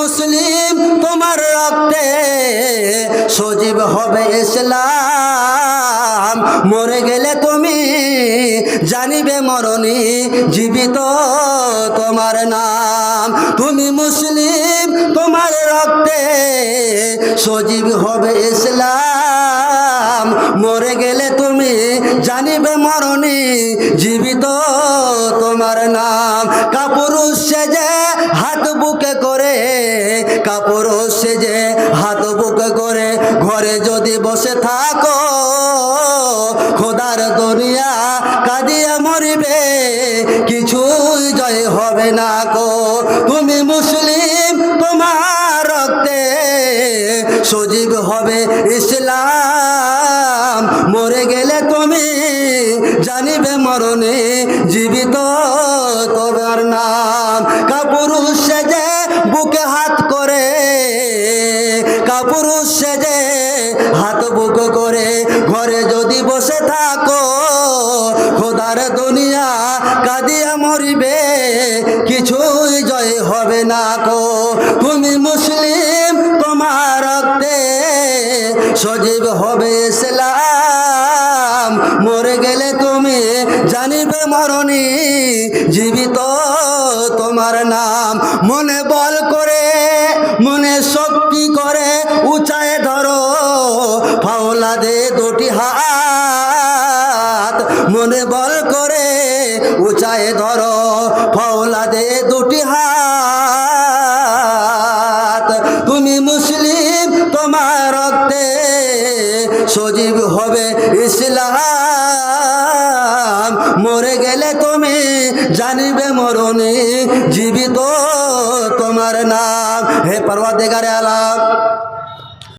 মুসলিম, তোমার রক্তে সজীব হবে ইসলাম। মরে গেলে তুমি জানিবে মরণি, জীবিত তোমার নাম। তুমি মুসলিম, তোমার রক্তে সজীব হবে ইসলাম। মরে গেলে জানিবে মরণি জীবিত তোমার নাম। কাপুরুষ সেজে হাত বুকে করে, কাপুরুষ সেজে হাত বুকে করে, ঘরে যদি বসে থাকো, খোদার দরিয়া কাঁদিয়া মরিবে, কিছুই জয় হবে না কো তুমি মুসলিম, তোমার রক্তে সজীব হবে ইসলাম। মরে গেলে তুমি জানিবে মরণে জীবিত তোমার নাম। কাপুরুষ সেজে বুকে হাত করে, কাপুরুষ সেজে হাত বুক করে, ঘরে যদি বসে থাকো, খোদার দুনিয়া কাঁদিয়া মরিবে, কিছুই জয় হবে না কো। তুমি মুসলিম, তোমার রক্তে সজীব হবে জানিবে মরণি জীবিত তোমার নাম। মনে বল করে, মনে শক্তি করে, উঁচায় ধরো ফাওলা দে দুটি হাত। মনে বল করে, উঁচায় ধরো ফাওলা দে দুটি হাত। তুমি মুসলিম, তোমার রক্তে সজীব হবে ইসলাম। মরে গেলে তুমি জানিবে মরণে জীবিত তোমার নাম। হে পর্বত দেগারে আলাম